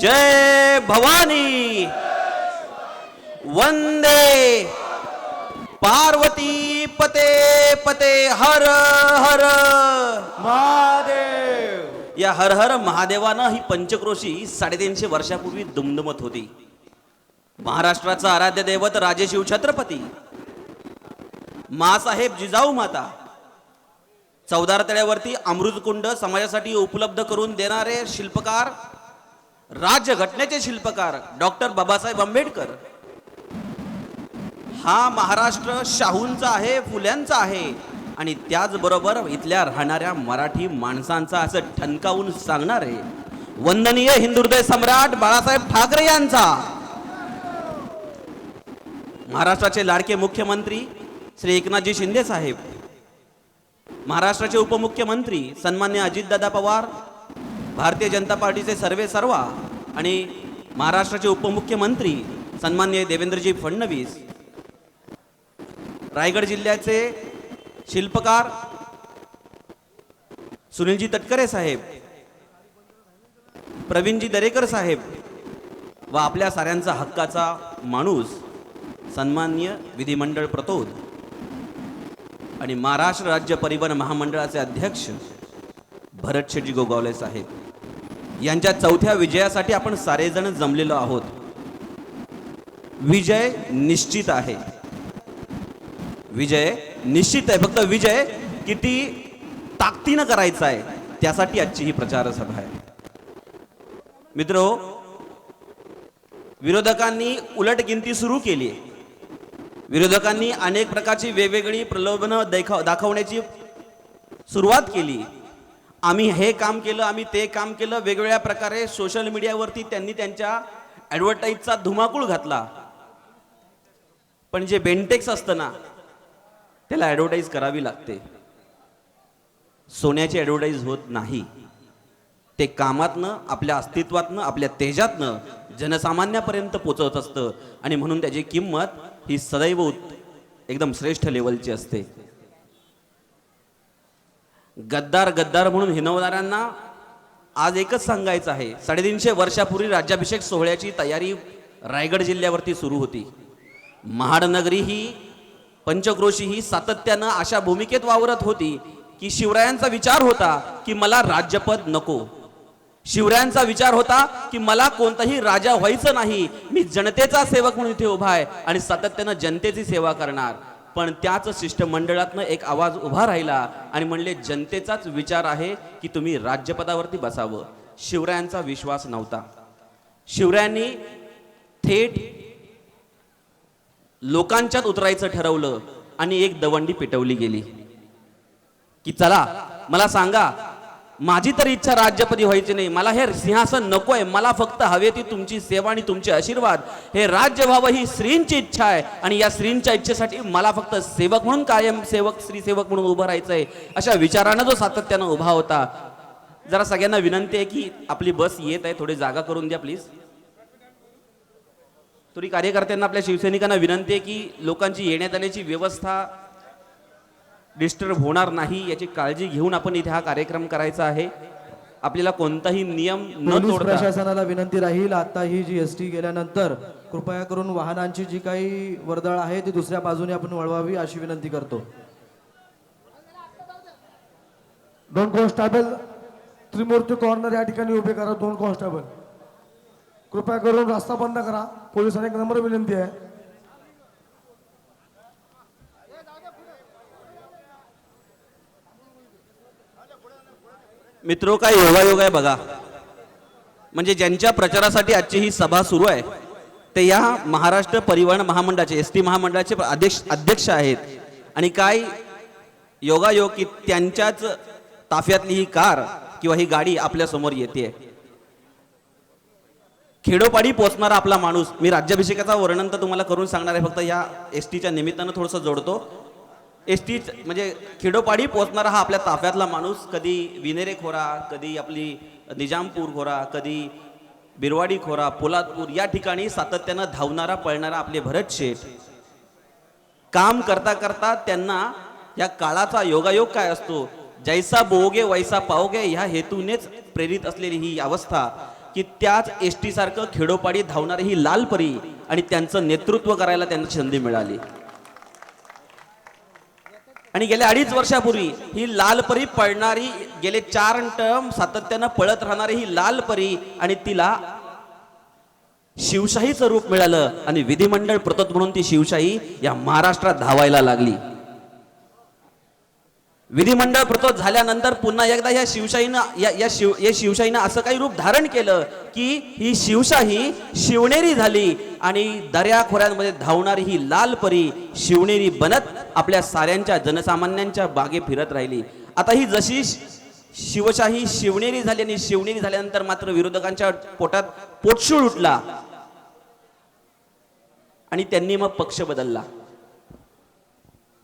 जय भवानी। वंदे। पार्वती पते पते हर हर। महादेव। या हर हर महादेवानं ही पंचक्रोशी साडेतीनशे वर्षापूर्वी दुमदुमत होती. महाराष्ट्राचा आराध्य दैवत राजेशिव छत्रपती. मासाहेब जिजाऊ माता. चौदार तळ्यावरती अमृतकुंड समाजासाठी उपलब्ध करून देणारे शिल्पकार राज्यघटनेचे शिल्पकार डॉक्टर बाबासाहेब आंबेडकर. हा महाराष्ट्र शाहूंचा आहे फुल्यांचा आहे. आणि त्याचबरोबर इथल्या राहणाऱ्या मराठी माणसांचा असं ठणकावून सांगणारे वंदनीय हिंदुहृदय सम्राट बाळासाहेब ठाकरे यांचा. महाराष्ट्राचे लाडके मुख्यमंत्री श्री एकनाथजी शिंदे साहेब. महाराष्ट्राचे उपमुख्यमंत्री सन्मान्य अजितदादा पवार भारतीय जनता पार्टीचे सर्वे सर्वा आणि महाराष्ट्राचे उपमुख्यमंत्री सन्मान्य देवेंद्रजी फडणवीस रायगड जिल्ह्याचे शिल्पकार सुनीलजी तटकरे साहेब प्रवीणजी दरेकर साहेब व आपल्या साऱ्यांचा हक्काचा माणूस सन्मान्य विधिमंडळ प्रतोद आणि महाराष्ट्र राज्य परिवहन महामंडळाचे अध्यक्ष भरत शेटजी गोगावले साहेब. यांच्या चौथ्या विजयासाठी आपण सारेजण जमलेलो आहोत. विजय निश्चित आहे. विजय निश्चित आहे. फक्त विजय किती ताकदीनं करायचा आहे त्यासाठी आजची ही प्रचार सभा आहे. मित्र विरोधकांनी उलट गिनती सुरू केली आहे. विरोधकांनी अनेक प्रकारची वेगवेगळी प्रलोभनं दाखवण्याची सुरुवात केली आम्ही हे काम केलं आम्ही ते काम केलं वेगवेगळ्या प्रकारे सोशल मीडियावरती त्यांनी त्यांच्या ॲडव्हर्टाईजचा धुमाकूळ घातला. पण जे बेंटेक्स असतं ना त्याला ॲडव्हर्टाईज करावी लागते. सोन्याची ॲडव्हर्टाईज होत नाही. ते कामातनं आपल्या अस्तित्वातनं आपल्या तेजातनं जनसामान्यापर्यंत पोचवत असतं. आणि म्हणून त्याची किंमत ही सदैव उत- एकदम श्रेष्ठ लेवलची असते. गद्दार गद्दार म्हणून हिनवणाऱ्यांना आज एकच सांगायचं आहे. साडेतीनशे वर्षापूर्वी राज्याभिषेक सोहळ्याची तयारी रायगड जिल्ह्यावरती सुरू होती. महाडनगरी ही पंचक्रोशी ही सातत्यानं अशा भूमिकेत वावरत होती की शिवरायांचा विचार होता की मला राज्यपद नको. शिवरायांचा विचार होता की मला कोणताही राजा व्हायचं नाही. मी जनतेचा सेवक म्हणून इथे उभा आहे आणि सातत्यानं जनतेची सेवा करणार. पण त्याच शिष्टमंडळातनं एक आवाज उभा राहिला आणि म्हणले जनतेचाच विचार आहे की तुम्ही राज्यपदावरती बसावं. शिवरायांचा विश्वास नव्हता. शिवरायांनी थेट लोकांच्यात उतरायचं ठरवलं आणि एक दवंडी पेटवली गेली. की चला मला सांगा माझी तर इच्छा राज्यपदी व्हायची नाही. मला हे सिंहासन नको आहे मला फक्त हवे ती तुमची सेवा आणि तुमचे आशीर्वाद. हे राज्य व्हावं ही श्रींची इच्छा आहे. आणि या श्रींच्या इच्छेसाठी मला फक्त सेवक म्हणून कायम सेवक श्री सेवक म्हणून उभं राहायचं आहे अशा विचारानं जो सातत्यानं उभा होता. जरा सगळ्यांना विनंती आहे की आपली बस येत आहे. थोडी जागा करून द्या प्लीज तरी कार्यकर्त्यांना आपल्या शिवसैनिकांना विनंती आहे की लोकांची येण्यात जाण्याची व्यवस्था डिस्टर्ब होणार नाही याची काळजी घेऊन आपण इथे हा कार्यक्रम करायचा आहे. आपल्याला कोणताही नियम न पोलीस तोडता प्रशासनाला विनंती राहील आता ही जी एस टी गेल्यानंतर कृपया करून वाहनांची जी काही वर्दळ आहे ती दुसऱ्या बाजूने आपण वळवावी अशी विनंती करतो. दोन कॉन्स्टेबल त्रिमूर्ती कॉर्नर या ठिकाणी उभे करा दोन कॉन्स्टेबल कृपया करून रस्ता बंद करा. पोलिसांना एक नंबर विनंती आहे. मित्रो काय योगायोग आहे बघा. म्हणजे ज्यांच्या प्रचारासाठी आजची ही सभा सुरू आहे ते या महाराष्ट्र परिवहन महामंडळाचे एस टी महामंडळाचे अध्यक्ष अध्यक्ष आहेत. आणि काय योगायोग की त्यांच्याच ताफ्यातली ही कार किंवा ही गाडी आपल्यासमोर येते. खेडोपाडी पोचणारा आपला माणूस मी राज्याभिषेकाचा वर्णन तर तुम्हाला करून सांगणार आहे फक्त या एस टीच्या निमित्तानं थोडंसं जोडतो. एस टी म्हणजे खेडोपाडी पोचणारा हा आपल्या ताफ्यातला माणूस. कधी विनेरे खोरा कधी आपली निजामपूर खोरा कधी बिरवाडी खोरा पोलादपूर या ठिकाणी सातत्यानं धावणारा पळणारा आपले भरत शेठ. काम करता करता त्यांना या काळाचा योगायोग काय असतो? जैसा बोगे वैसा पावगे ह्या हेतूनेच प्रेरित असलेली ही अवस्था की त्याच एस टी सारखं खेडोपाडी धावणारी ही लाल परी आणि त्यांचं नेतृत्व करायला त्यांना संधी मिळाली. आणि गेल्या अडीच वर्षापूर्वी ही लाल परी पळणारी गेले चार टर्म सातत्यानं पळत राहणारी ही लाल परी आणि तिला शिवशाहीचं रूप मिळालं आणि विधिमंडळ प्रतत म्हणून ती शिवशाही या महाराष्ट्रात धावायला लागली. विधिमंडळ प्रतोद झाल्यानंतर पुन्हा एकदा या शिवशाहीनं या या शिव या शिवशाहीनं असं काही रूप धारण केलं की ही शिवशाही शिवनेरी झाली आणि दर्याखोऱ्यांमध्ये धावणारी ही लाल परी शिवनेरी बनत आपल्या साऱ्यांच्या जनसामान्यांच्या बागे फिरत राहिली. आता ही जशी शिवशाही शिवनेरी झाली आणि शिवनेरी झाल्यानंतर मात्र विरोधकांच्या पोटात पोटशूळ उठला आणि त्यांनी मग पक्ष बदलला.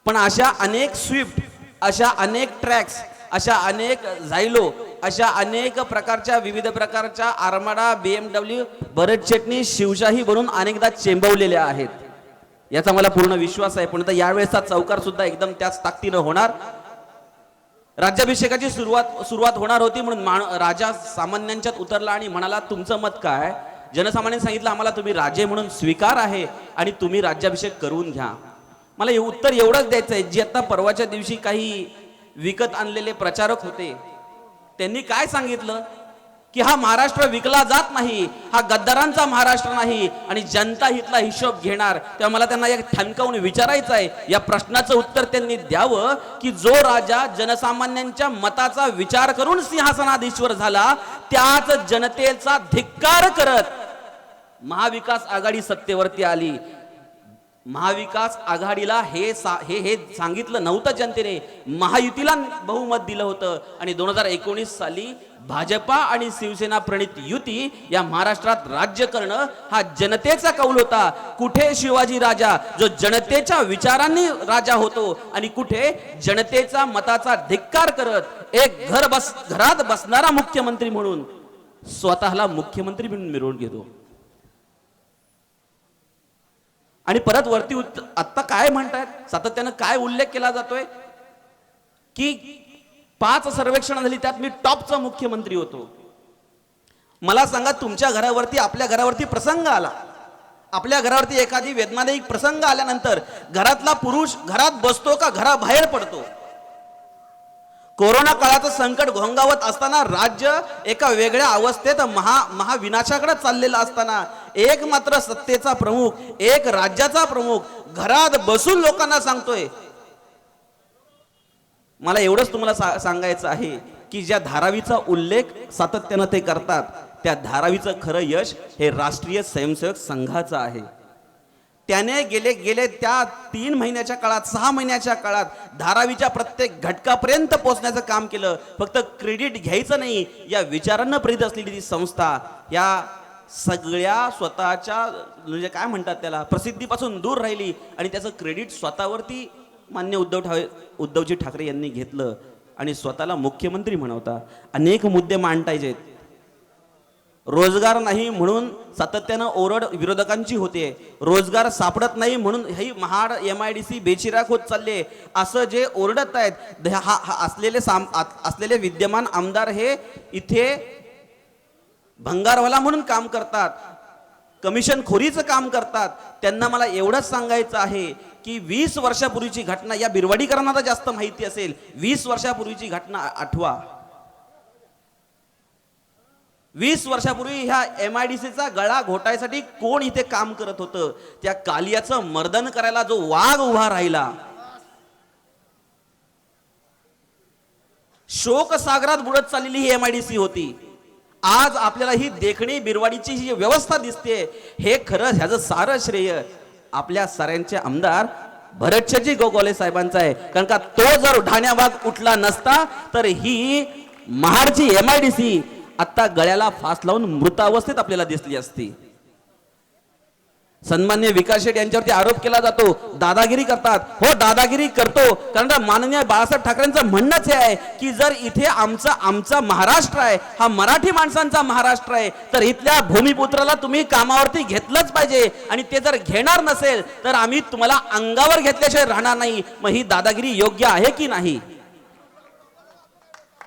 पण अशा अनेक स्विफ्ट अशा अनेक ट्रॅक्स अशा अनेक झायलो अशा अनेक प्रकारच्या विविध प्रकारच्या आरमाडा बीएमडब्ल्यू भरत चटणी शिवशाही बनून अनेकदा चेंबवलेल्या आहेत. याचा मला पूर्ण विश्वास आहे. पण आता यावेळेसचा चौकार सुद्धा एकदम त्याच ताकदीनं होणार. राज्याभिषेकाची सुरुवात सुरुवात होणार होती म्हणून राजा सामान्यांच्यात उतरला आणि म्हणाला तुमचं मत काय? जनसामान्यांनी सांगितलं आम्हाला तुम्ही राजे म्हणून स्वीकार आहे आणि तुम्ही राज्याभिषेक करून घ्या. मला हे उत्तर एवढंच द्यायचं आहे जे आता परवाच्या दिवशी काही विकत आणलेले प्रचारक होते त्यांनी काय सांगितलं? की हा महाराष्ट्र विकला जात नाही हा गद्दारांचा महाराष्ट्र नाही आणि जनता हितला हिशोब घेणार. तेव्हा मला त्यांना एक ठणकावून विचारायचं आहे या प्रश्नाचं उत्तर त्यांनी द्यावं की जो राजा जनसामान्यांच्या मताचा विचार करून सिंहासनाधीश्वर झाला त्याच जनतेचा धिक्कार करत महाविकास आघाडी सत्तेवरती आली. महाविकास आघाडीला हे सा हे हे सांगितलं नव्हतं जनतेने. महायुतीला बहुमत दिलं होतं. आणि दोन हजार एकोणीस साली भाजपा आणि शिवसेना प्रणित युती या महाराष्ट्रात राज्य करणं हा जनतेचा कौल होता. कुठे शिवाजी राजा? जो जनतेच्या विचारांनी राजा होतो आणि कुठे जनतेचा मताचा धिक्कार करत एक घर बस घरात बसणारा मुख्यमंत्री म्हणून स्वतःला मुख्यमंत्री म्हणून मिरवून घेतो. आणि परत वरती आत्ता काय म्हणतायत? सातत्यानं काय उल्लेख केला जातोय? की पाच सर्वेक्षण झाली त्यात मी टॉपचा मुख्यमंत्री होतो. मला सांगा तुमच्या घरावरती आपल्या घरावरती प्रसंग आला. आपल्या घरावरती एखादी वेदनादायी प्रसंग आल्यानंतर घरातला पुरुष घरात बसतो का घराबाहेर पडतो? कोरोना काळाचं संकट घोंगावत असताना राज्य एका वेगळ्या अवस्थेत महा महाविनाशाकडे चाललेलं असताना एक मात्र सत्तेचा प्रमुख एक राज्याचा प्रमुख घरात बसून लोकांना सांगतोय. मला एवढंच तुम्हाला सा- सांगायचं आहे की ज्या धारावीचा उल्लेख सातत्यानं ते करतात त्या धारावीचं खरं यश हे राष्ट्रीय स्वयंसेवक संघाचं आहे. त्याने गेले गेले त्या तीन महिन्याच्या काळात सहा महिन्याच्या काळात धारावीच्या प्रत्येक घटकापर्यंत पोहोचण्याचं काम केलं. फक्त क्रेडिट घ्यायचं नाही या विचारांना प्रेरित असलेली ती संस्था या सगळ्या स्वतःच्या म्हणजे काय म्हणतात त्याला प्रसिद्धीपासून दूर राहिली आणि त्याचं क्रेडिट स्वतःवरती मान्य उद्धव ठाकरे उद्धवजी ठाकरे यांनी घेतलं. आणि स्वतःला मुख्यमंत्री म्हणवता. अनेक मुद्दे मांडायचे रोजगार नाही म्हणून सातत्यानं ओरड विरोधकांची होते. रोजगार सापडत नाही म्हणून ही Mahad M I D C बेचिराख होत चालले असं जे ओरडत आहेत हा हा असलेले साम आ- असलेले विद्यमान आमदार हे इथे भंगारवाला म्हणून काम करतात. कमिशन खोरीचं काम करतात. त्यांना मला एवढंच सांगायचं आहे की वीस वर्षापूर्वीची घटना या बिरवाडीकरांना तर जास्त माहिती असेल. वीस वर्षापूर्वीची घटना आठवा. वीस वर्षापूर्वी ह्या एम आय डी सीचा गळा घोटायसाठी कोण इथे काम करत होतं? त्या कालियाचं मर्दन करायला जो वाघ उभा राहिला. शोकसागरात बुडत चाललेली ही एम आय डी सी होती. आज आपल्याला ही देखणी बिरवाडीची ही व्यवस्था दिसते हे खरं ह्याचं सारं श्रेय आपल्या साऱ्यांचे आमदार भरतशजी गोगोले साहेबांचा आहे. कारण का तो जर ढाण्याबाग उठला नसता तर ही महाडची एम आय डी सी आत्ता गळ्याला फास लावून मृत अवस्थेत आपल्याला दिसली असती. सन्मान्य विकास शेठ यांच्यावरती आरोप केला जातो. दादागिरी करतात. हो दादागिरी करतो. कारण माननीय बाळासाहेब ठाकरेंचं म्हणणंच हे आहे की जर इथे आमचा आमचा महाराष्ट्र आहे हा मराठी माणसांचा महाराष्ट्र आहे तर इथल्या भूमिपुत्राला तुम्ही कामावरती घेतलंच पाहिजे. आणि ते जर घेणार नसेल तर आम्ही तुम्हाला अंगावर घेतल्याशिवाय राहणार नाही. मग ही दादागिरी योग्य आहे की नाही?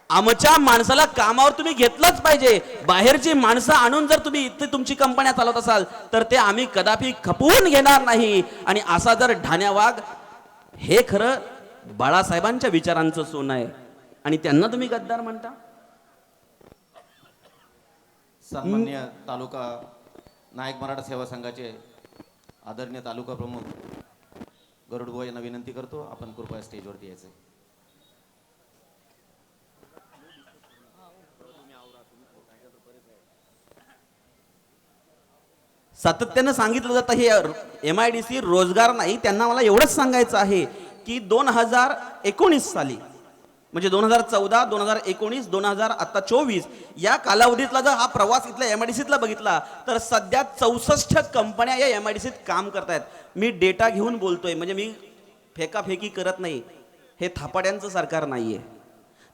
आमच्या माणसाला कामावर तुम्ही घेतलंच पाहिजे. बाहेरची माणसं आणून जर तुम्ही इथे तुमची कंपन्या चालवत असाल तर ते आम्ही कदापि खपवून घेणार नाही. आणि असा जर ढाण्या वाघ हे खरं बाळासाहेबांच्या विचारांचं सोनं आहे. आणि त्यांना तुम्ही गद्दार म्हणता? सन्मान्य तालुका नायक मराठा सेवा संघाचे आदरणीय तालुका प्रमुख गरुडबुवा यांना विनंती करतो आपण कृपया स्टेजवरती यायचं. सातत्यानं सांगितलं जातं हे एम आय डी सी रोजगार नाही त्यांना मला एवढंच सांगायचं आहे की दोन हजार एकोणीस साली म्हणजे दोन हजार चौदा दोन हजार एकोणीस दोन हजार आता चोवीस या कालावधीतला जर हा प्रवास इथल्या एम आय डी सीतला बघितला तर सध्या चौसष्ट कंपन्या या एम आय डी सीत काम करतायत. मी डेटा घेऊन बोलतोय म्हणजे मी फेकाफेकी करत नाही. हे थापाड्यांचं सरकार नाही आहे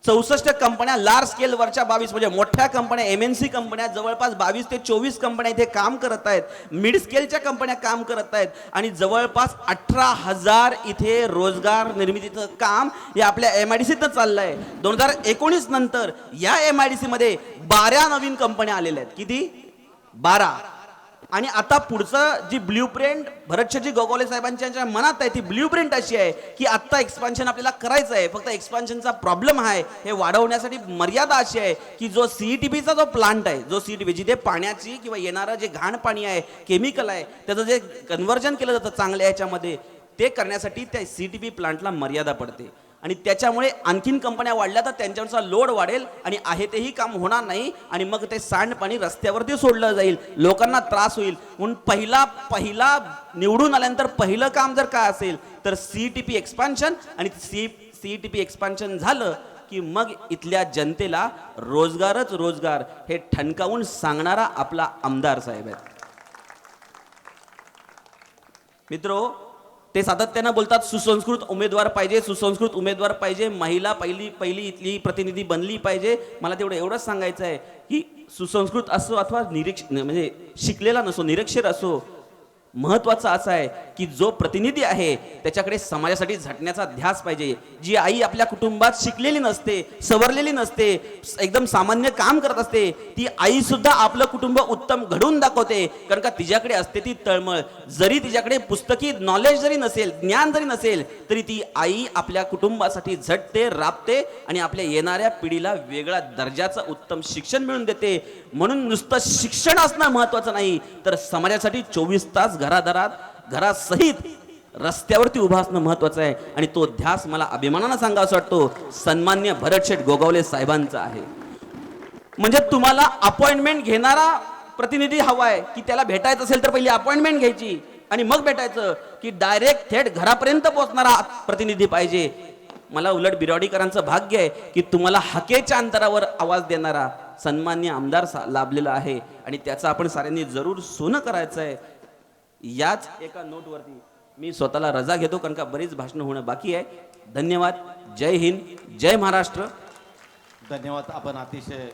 चौसष्ट कंपन्या लार्ज स्केलवरच्या बावीस म्हणजे मोठ्या कंपन्या एम एन सी कंपन्या जवळपास बावीस ते चोवीस कंपन्या इथे काम करत आहेत. मिड स्केलच्या कंपन्या काम करत आहेत. आणि जवळपास अठरा हजार इथे रोजगार निर्मितीचं काम या आपल्या एम आय डी सीतनं चाललं आहे दोन हजार एकोणीस नंतर या एम आय डी सीमध्ये बारा नवीन कंपन्या आलेल्या आहेत. किती? बारा. आणि आता पुढचं जी ब्ल्यू प्रिंट भरतशेजी गोगोले साहेबांच्या मनात आहे ती ब्ल्यू प्रिंट अशी आहे की आत्ता एक्सपान्शन आपल्याला करायचं आहे. फक्त एक्सपान्शनचा प्रॉब्लेम आहे हे वाढवण्यासाठी मर्यादा अशी आहे की जो सीईटीपीचा जो प्लांट आहे जो सीईटीपी जिथे पाण्याची किंवा येणारं जे घाण पाणी आहे केमिकल आहे त्याचं जे कन्व्हर्जन केलं जातं चांगल्या याच्यामध्ये ते करण्यासाठी त्या सीईटीपी प्लांटला मर्यादा पडते. आणि त्याच्यामुळे आणखीन कंपन्या वाढल्या तर त्यांच्यावरचा लोड वाढेल आणि आहे तेही काम होणार नाही आणि मग ते सांडपाणी रस्त्यावरती सोडलं जाईल. लोकांना त्रास होईल. म्हणून पहिला पहिला निवडून आल्यानंतर पहिलं काम जर काय असेल तर सी टी पी एक्सपान्शन आणि C C T P expansion झालं की मग इथल्या जनतेला रोजगारच रोजगार हे ठणकावून सांगणारा आपला आमदार साहेब आहे मित्रो ते सातत्यानं बोलतात सुसंस्कृत उमेदवार पाहिजे सुसंस्कृत उमेदवार पाहिजे महिला पहिली पहिली इथली प्रतिनिधी बनली पाहिजे. मला तेवढं एवढंच सांगायचं आहे की सुसंस्कृत असो अथवा निरीक्ष म्हणजे शिकलेला नसो निरक्षर असो महत्वाचं असं आहे की जो प्रतिनिधी आहे त्याच्याकडे समाजासाठी झटण्याचा ध्यास पाहिजे. जी आई आपल्या कुटुंबात शिकलेली नसते सवरलेली नसते एकदम सामान्य काम करत असते ती आई सुद्धा आपलं कुटुंब उत्तम घडवून दाखवते. कारण का तिच्याकडे असते ती तळमळ. जरी तिच्याकडे पुस्तकी नॉलेज जरी नसेल ज्ञान जरी नसेल तरी ती आई आपल्या कुटुंबासाठी झटते राबते आणि आपल्या येणाऱ्या पिढीला वेगळ्या दर्जाचं उत्तम शिक्षण मिळून देते. म्हणून नुसतं शिक्षण असणं महत्वाचं नाही तर समाजासाठी चोवीस तास घरादारात घरासहित रस्त्यावरती उभा असणं महत्वाचं आहे. आणि तो ध्यास मला अभिमानानं सांगावा वाटतो सन्मान्य भरतशेठ गोगावले साहेबांचा आहे. म्हणजे तुम्हाला अपॉइंटमेंट घेणारा प्रतिनिधी हवाय की त्याला भेटायचं असेल तर पहिली अपॉइंटमेंट घ्यायची आणि मग भेटायचं की डायरेक्ट थेट घरापर्यंत पोहोचणारा प्रतिनिधी पाहिजे. मला उलट बिराडीकरांचं भाग्य आहे की तुम्हाला हकेच्या अंतरावर आवाज देणारा सन्मान्य आमदार सा- लाभलेला आहे. आणि त्याचं आपण साऱ्यांनी जरूर सोनं करायचं आहे. याच एका नोटवरती मी स्वतःला रजा घेतो कारण का बरीच भाषणं होणं बाकी आहे. धन्यवाद. जय हिंद. जय महाराष्ट्र. धन्यवाद. आपण अतिशय